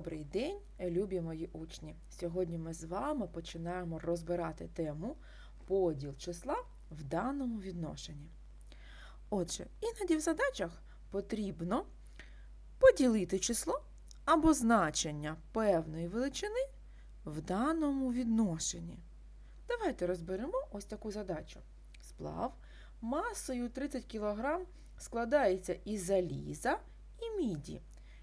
Добрий день, любі мої учні! Сьогодні ми з вами починаємо розбирати тему поділ числа в даному відношенні. Отже, іноді в задачах потрібно поділити число або значення певної величини в даному відношенні. Давайте розберемо ось таку задачу. Сплав масою 30 кг складається із заліза і міді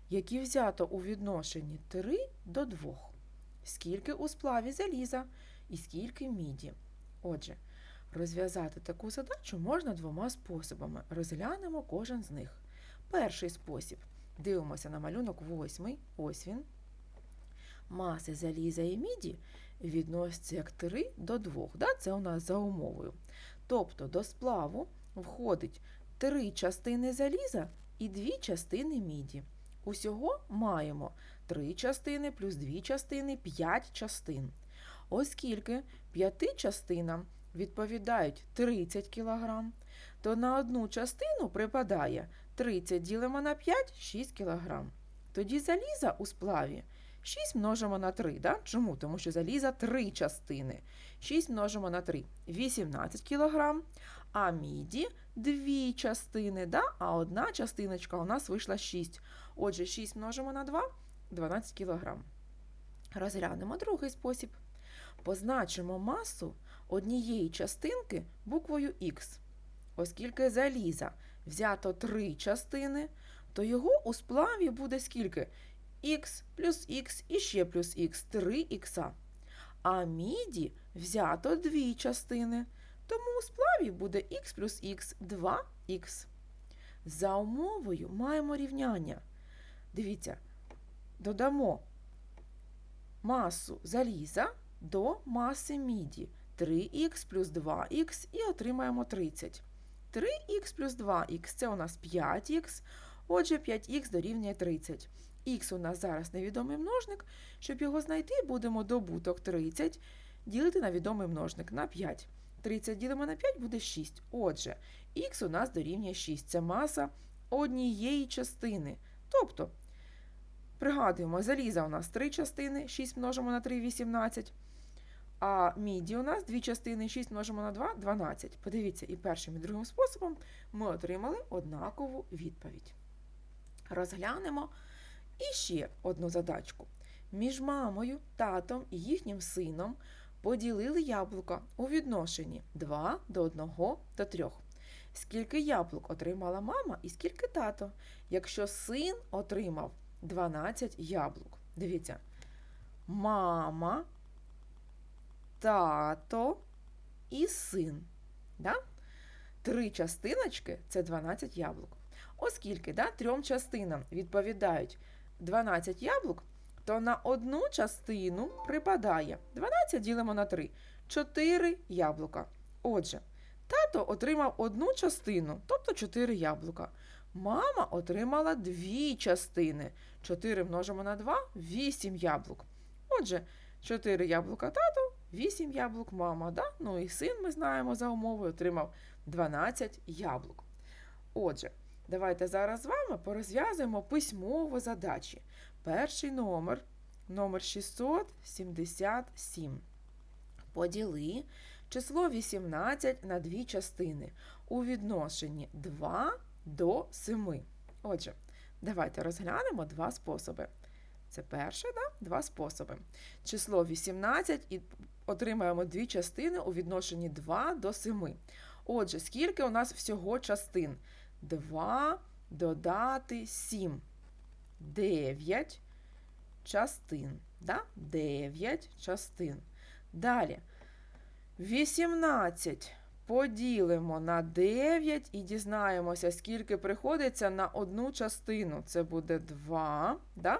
які взято у відношенні 3 до 2. Скільки у сплаві заліза і скільки міді. Отже, розв'язати таку задачу можна двома способами. Розглянемо кожен з них. Перший спосіб. Дивимося на малюнок восьмий. Ось він. Маси заліза і міді відносяться як 3 до 2. Да? Це у нас за умовою. Тобто до сплаву входить 3 частини заліза і 2 частини міді. Усього маємо 3 частини плюс 2 частини 5 частин. Оскільки 5 частинам відповідають 30 кг, то на одну частину припадає 30 ділимо на 5 6 кг. Тоді заліза у сплаві 6 множимо на 3. Да? Чому? Тому що заліза 3 частини. 6 множимо на 3 18 кг, а міді 2 частини, да? а одна частиночка у нас вийшла 6. Отже, 6 множимо на 2 12 кг. Розглянемо другий спосіб. Позначимо масу однієї частинки буквою Х. Оскільки заліза взято 3 частини, то його у сплаві буде скільки? Х плюс х і ще плюс х 3х. А міді взято 2 частини, тому у сплаві буде х плюс х 2х. За умовою маємо рівняння. Дивіться, додамо масу заліза до маси міді. 3х плюс 2х і отримаємо 30. 3х плюс 2х це у нас 5х, отже, 5х дорівнює 30. Х у нас зараз невідомий множник. Щоб його знайти, будемо добуток 30 ділити на відомий множник на 5. 30 ділимо на 5 буде 6. Отже, х у нас дорівнює 6. Це маса однієї частини. Тобто, пригадуємо, заліза у нас 3 частини, 6 множимо на 3 18. А міді у нас дві частини, 6 множимо на 2 12. Подивіться, і першим, і другим способом ми отримали однакову відповідь. Розглянемо іще одну задачку. Між мамою, татом і їхнім сином поділили яблука у відношенні 2 до 1 до 3. Скільки яблук отримала мама і скільки тато, якщо син отримав 12 яблук. Дивіться, мама, тато і син. Да? Три частиночки це 12 яблук. Оскільки да, трьом частинам відповідають 12 яблук, то на одну частину припадає 12 ділимо на 3. 4 яблука. Отже, тато отримав одну частину, тобто 4 яблука. Мама отримала дві частини. 4 множимо на 2 8 яблук. Отже, 4 яблука тато, 8 яблук мама. Да? Ну і син, ми знаємо за умовою, отримав 12 яблук. Отже, давайте зараз з вами порозв'язуємо письмово задачі. Перший номер номер 677. Поділи число 18 на дві частини у відношенні 2 до 7. Отже, давайте розглянемо два способи. Це перше, да? два способи. Число 18 і отримаємо дві частини у відношенні 2 до 7. Отже, скільки у нас всього частин? 2 додати 7. 9 частин. Да? 9 частин. Далі. 18 поділимо на 9 і дізнаємося, скільки приходиться на одну частину. Це буде 2. Да?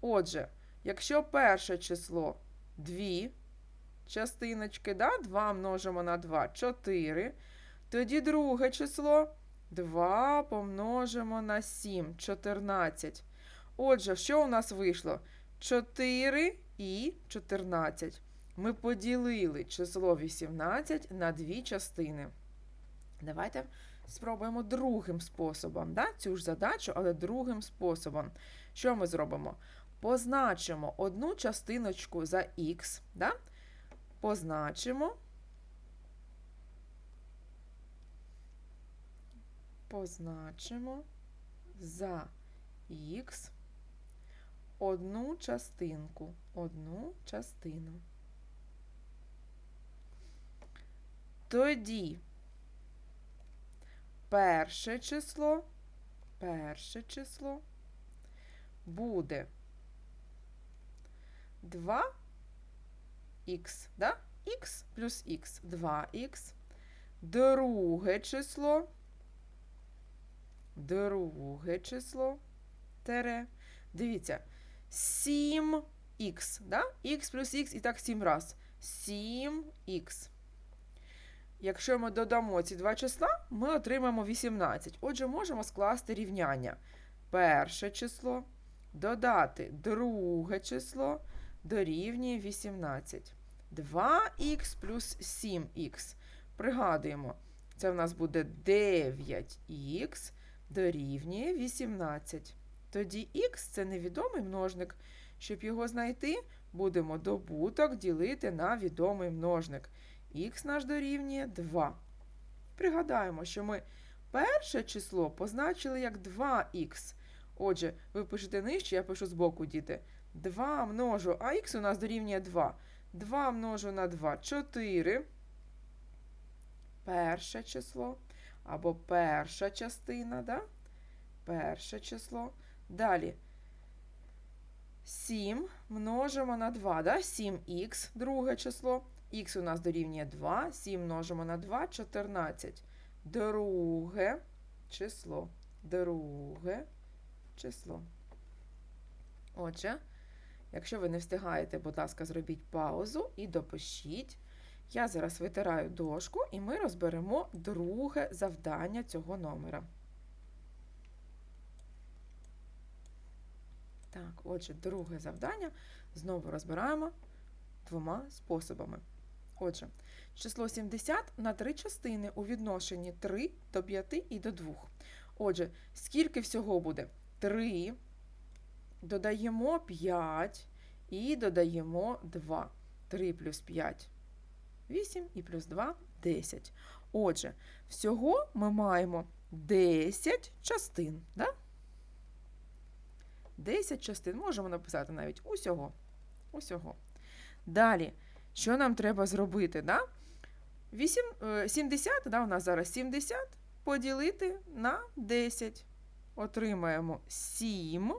Отже, якщо перше число 2 частиночки, да? 2 множимо на 2 4. Тоді друге число 2 помножимо на 7 14. Отже, що у нас вийшло? 4 і 14. Ми поділили число 18 на дві частини. Давайте спробуємо другим способом. Да? Цю ж задачу, але другим способом. Що ми зробимо? позначимо одну частиночку за х, да? позначимо. Позначимо за х одну частинку, одну частину. Тоді перше число, перше число буде 2х, да? х плюс х, 2х. Друге число, друге число, тере. Дивіться, 7х, да? х плюс х і так 7 раз. 7х. Якщо ми додамо ці два числа, ми отримаємо 18. Отже, можемо скласти рівняння. Перше число додати друге число дорівнює 18. 2х плюс 7х. Пригадуємо, це в нас буде 9х дорівнює 18. Тоді х це невідомий множник. Щоб його знайти, будемо добуток ділити на відомий множник. Х наш дорівнює 2. Пригадаємо, що ми перше число позначили як 2х. Отже, ви пишете нижче, я пишу збоку, діти. 2 множу, а х у нас дорівнює 2. 2 множу на 2 4. Перше число. Або перша частина, да? перше число. Далі 7 множимо на 2, да? 7х, друге число. Х у нас дорівнює 2, 7 множимо на 2, 14. Друге число. Друге число. Отже, якщо ви не встигаєте, будь ласка, зробіть паузу і допишіть. Я зараз витираю дошку, і ми розберемо друге завдання цього номера. Так, отже, друге завдання знову розбираємо двома способами. Отже, число 70 на три частини у відношенні 3 до 5 і до 2. Отже, скільки всього буде? 3, додаємо 5 і додаємо 2. 3 плюс 5 8 і плюс 2 10. Отже, всього ми маємо 10 частин. Да? 10 частин. Можемо написати навіть усього. Усього. Далі, що нам треба зробити? Да? 8, 70, да, у нас зараз 70 поділити на 10. Отримаємо 7.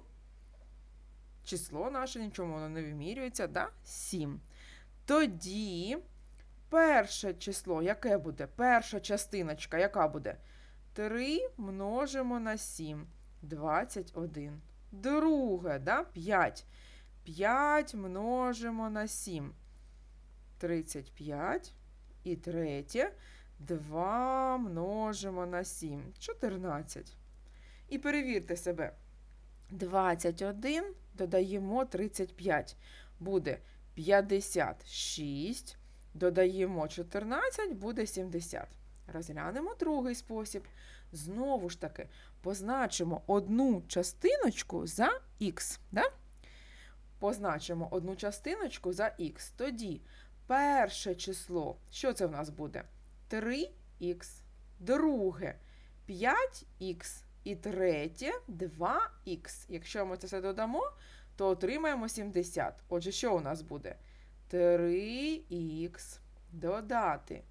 Число наше, нічому воно не вимірюється, да? 7. Тоді перше число, яке буде? Перша частиночка, яка буде? 3 множимо на 7. 21. Друге, да? 5. 5 множимо на 7. 35. І третє. 2 множимо на 7. 14. І перевірте себе. 21 додаємо 35. Буде 56. Додаємо 14, буде 70. Розглянемо другий спосіб. Знову ж таки, позначимо одну частиночку за х. Да? Позначимо одну частиночку за х. Тоді перше число, що це в нас буде? 3х. Друге 5х. І третє 2х. Якщо ми це все додамо, то отримаємо 70. Отже, що у нас буде? 3х додати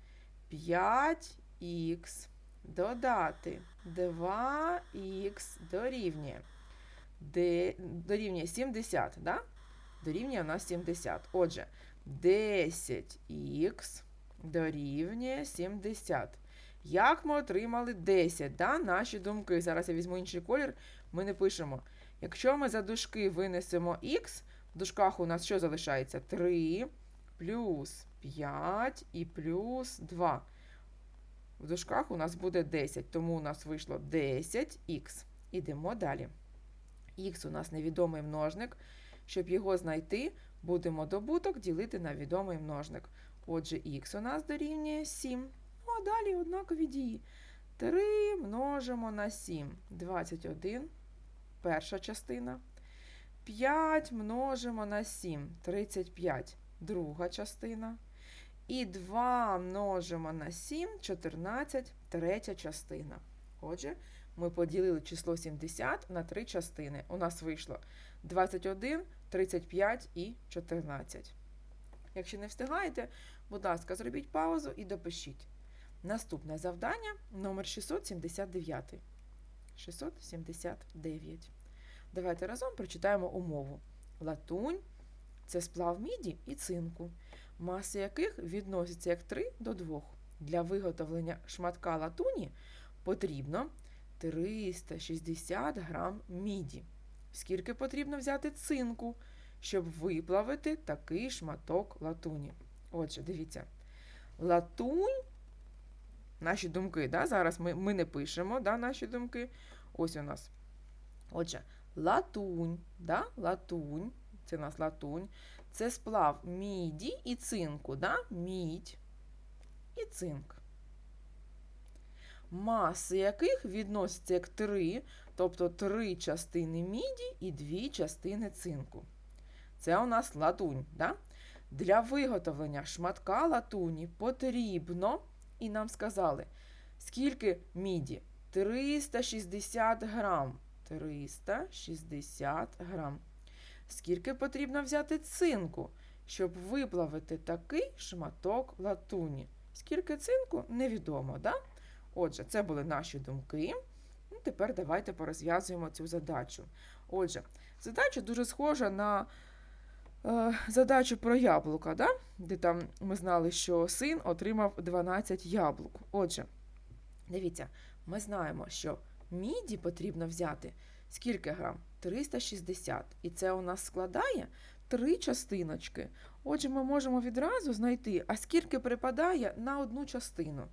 5х додати 2х дорівнює. Дорівнює 70, да? Дорівнює у нас 70. Отже, 10х дорівнює 70. Як ми отримали 10? Да? Наші думки. Зараз я візьму інший колір, ми не пишемо. Якщо ми за дужки винесемо х, в дужках у нас що залишається? 3 плюс 5 і плюс 2. В дужках у нас буде 10, тому у нас вийшло 10х. Ідемо далі. Х у нас невідомий множник. Щоб його знайти, будемо добуток ділити на відомий множник. Отже, х у нас дорівнює 7. Ну, а далі однакові дії. 3 множимо на 7. 21. Перша частина. 5 множимо на 7, 35, друга частина. І 2 множимо на 7, 14, третя частина. Отже, ми поділили число 70 на три частини. У нас вийшло 21, 35 і 14. Якщо не встигаєте, будь ласка, зробіть паузу і допишіть. Наступне завдання номер 679. 679. Давайте разом прочитаємо умову. Латунь це сплав міді і цинку, маси яких відносяться як 3 до 2. Для виготовлення шматка латуні потрібно 360 грам міді. Скільки потрібно взяти цинку, щоб виплавити такий шматок латуні? Отже, дивіться. Латунь, наші думки, да? зараз ми, ми не пишемо да, наші думки. Ось у нас. Отже, латунь, да? латунь, це у нас латунь, це сплав міді і цинку, да? мідь і цинк. Маси яких відносяться як три, тобто три частини міді і дві частини цинку. Це у нас латунь. Да? Для виготовлення шматка латуні потрібно, і нам сказали, скільки міді? 360 грам. 360 грам. Скільки потрібно взяти цинку, щоб виплавити такий шматок латуні? Скільки цинку невідомо, да? Отже, це були наші думки. Ну, тепер давайте порозв'язуємо цю задачу. Отже, задача дуже схожа на е, задачу про яблука, да? де там ми знали, що син отримав 12 яблук. Отже, дивіться, ми знаємо, що міді потрібно взяти скільки грам? 360. І це у нас складає три частиночки. Отже, ми можемо відразу знайти, а скільки припадає на одну частину.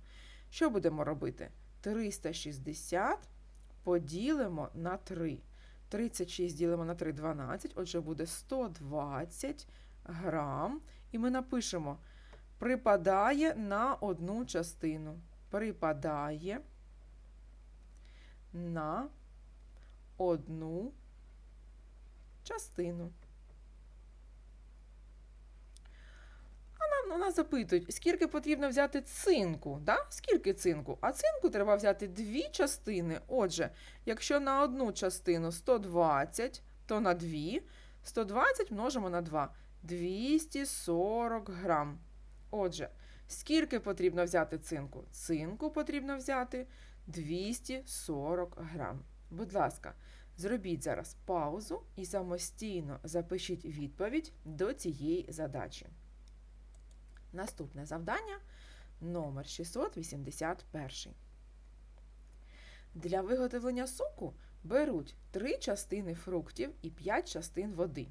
Що будемо робити? 360 поділимо на 3. 36 ділимо на 3 12, отже, буде 120 грам. І ми напишемо: припадає на одну частину. Припадає на одну частину. А нам нас запитують, скільки потрібно взяти цинку. Да? Скільки цинку? А цинку треба взяти дві частини. Отже, якщо на одну частину 120, то на дві 120 множимо на 2. 240 грам. Отже, скільки потрібно взяти цинку? Цинку потрібно взяти 240 грам. Будь ласка, зробіть зараз паузу і самостійно запишіть відповідь до цієї задачі. Наступне завдання номер 681. Для виготовлення соку беруть 3 частини фруктів і 5 частин води.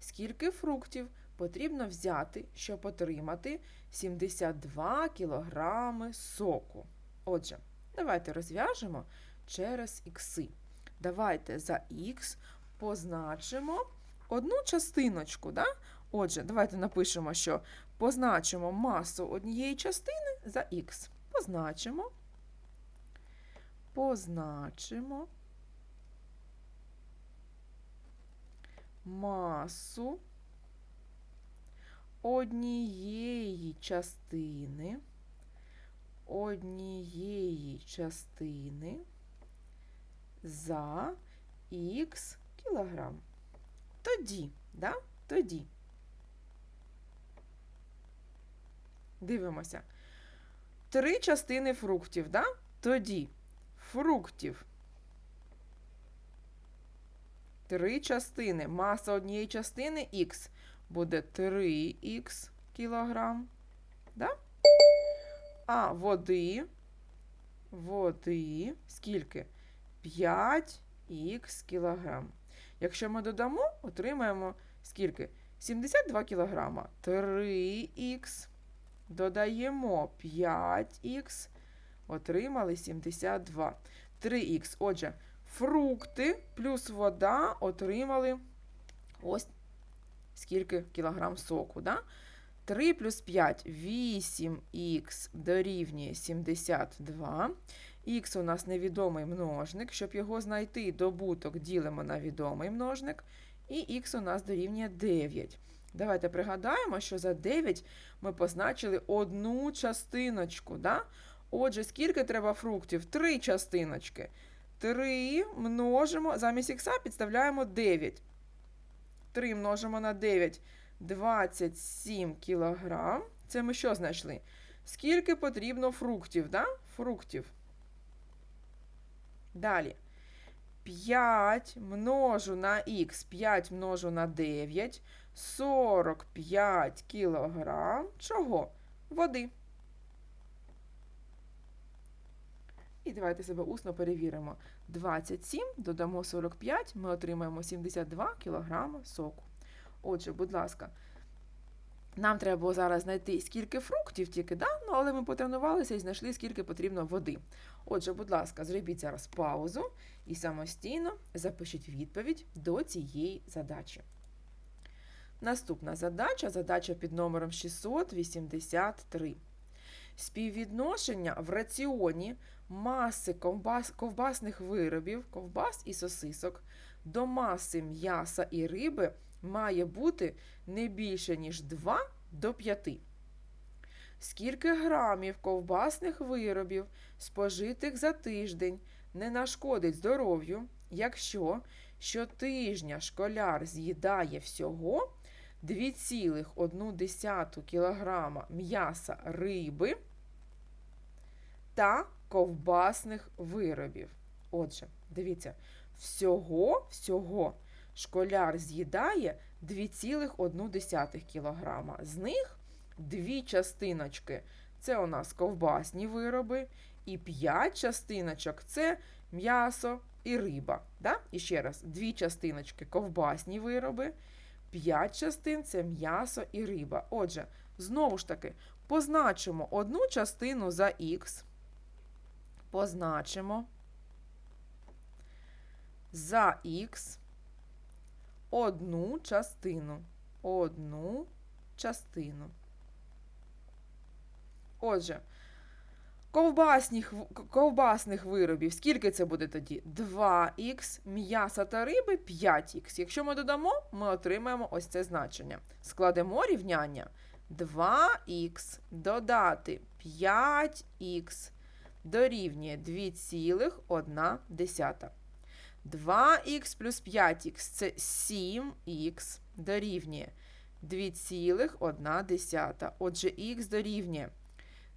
Скільки фруктів потрібно взяти, щоб отримати 72 кг соку? Отже, давайте розв'яжемо через ікси. Давайте за х позначимо одну частиночку. Да? Отже, давайте напишемо, що позначимо масу однієї частини за х. Позначимо. Позначимо масу однієї частини, однієї частини за х кілограм. Тоді, да? Тоді. Дивимося. Три частини фруктів, да? Тоді фруктів. Три частини. Маса однієї частини х буде 3х кілограм. Да? А води. Води. Скільки? 5х кілограм. Якщо ми додамо, отримаємо скільки? 72 кілограма. 3х. Додаємо 5х. Отримали 72. 3х. Отже, фрукти плюс вода отримали ось скільки кілограм соку. Да? 3 плюс 5 8х дорівнює 72. Х у нас невідомий множник. Щоб його знайти, добуток ділимо на відомий множник. і х у нас дорівнює 9. Давайте пригадаємо, що за 9 ми позначили одну частиночку. Да? Отже, скільки треба фруктів? Три частиночки. 3 множимо, замість х підставляємо 9. 3 множимо на 9 27 кілограм. Це ми що знайшли? Скільки потрібно фруктів? Да? Фруктів. Далі. 5 множу на х, 5 множу на 9, 45 кілограм. Чого? Води. І давайте себе усно перевіримо. 27 додамо 45, ми отримаємо 72 кілограми соку. Отже, будь ласка, нам треба було зараз знайти, скільки фруктів тільки, да? ну, але ми потренувалися і знайшли, скільки потрібно води. Отже, будь ласка, зробіть зараз паузу і самостійно запишіть відповідь до цієї задачі. Наступна задача задача під номером 683. Співвідношення в раціоні маси ковбас, ковбасних виробів, ковбас і сосисок до маси м'яса і риби має бути не більше, ніж 2 до 5. Скільки грамів ковбасних виробів, спожитих за тиждень, не нашкодить здоров'ю, якщо щотижня школяр з'їдає всього 2,1 кг м'яса риби та ковбасних виробів. Отже, дивіться, всього, всього школяр з'їдає 2,1 кг. З них дві частиночки це у нас ковбасні вироби, і 5 частиночок це м'ясо і риба. Да? І ще раз, дві частиночки ковбасні вироби, 5 частин це м'ясо і риба. Отже, знову ж таки, позначимо одну частину за х, позначимо за х одну частину. Одну частину. Отже, ковбасних, ковбасних виробів, скільки це буде тоді? 2х, м'яса та риби 5х. Якщо ми додамо, ми отримаємо ось це значення. Складемо рівняння 2х додати 5х дорівнює 2,1. 2х плюс 5х це 7х дорівнює 2,1. Отже, х дорівнює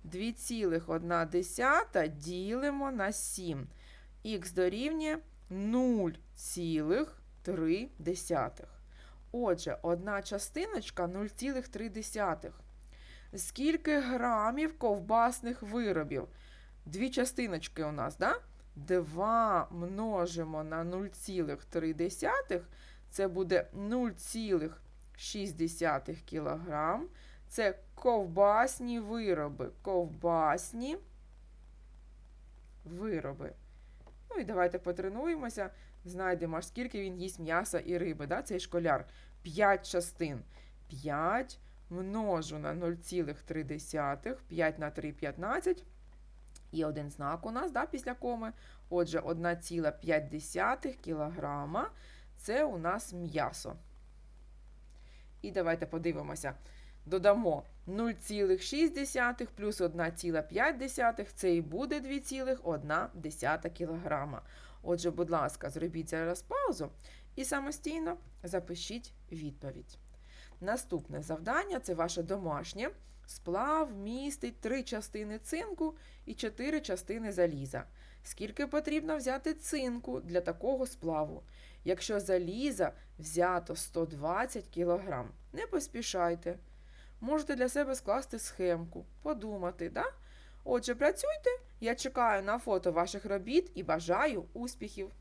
2,1 ділимо на 7. Х дорівнює 0,3. Отже, одна частиночка 0,3. Скільки грамів ковбасних виробів? Дві частиночки у нас. Да? 2 множимо на 0,3, це буде 0,6 кг. Це ковбасні вироби. Ковбасні вироби. Ну і давайте потренуємося, знайдемо, скільки він їсть м'яса і риби. Да? Цей школяр. 5 частин. 5 множу на 0,3, 5 на 3 15. І один знак у нас да, після коми. Отже, 1,5 кг це у нас м'ясо. І давайте подивимося. Додамо 0,6 плюс 1,5 це і буде 2,1 кг. Отже, будь ласка, зробіть зараз паузу і самостійно запишіть відповідь. Наступне завдання це ваше домашнє. Сплав містить три частини цинку і чотири частини заліза. Скільки потрібно взяти цинку для такого сплаву? Якщо заліза взято 120 кг, не поспішайте. Можете для себе скласти схемку, подумати, да? Отже, працюйте. Я чекаю на фото ваших робіт і бажаю успіхів!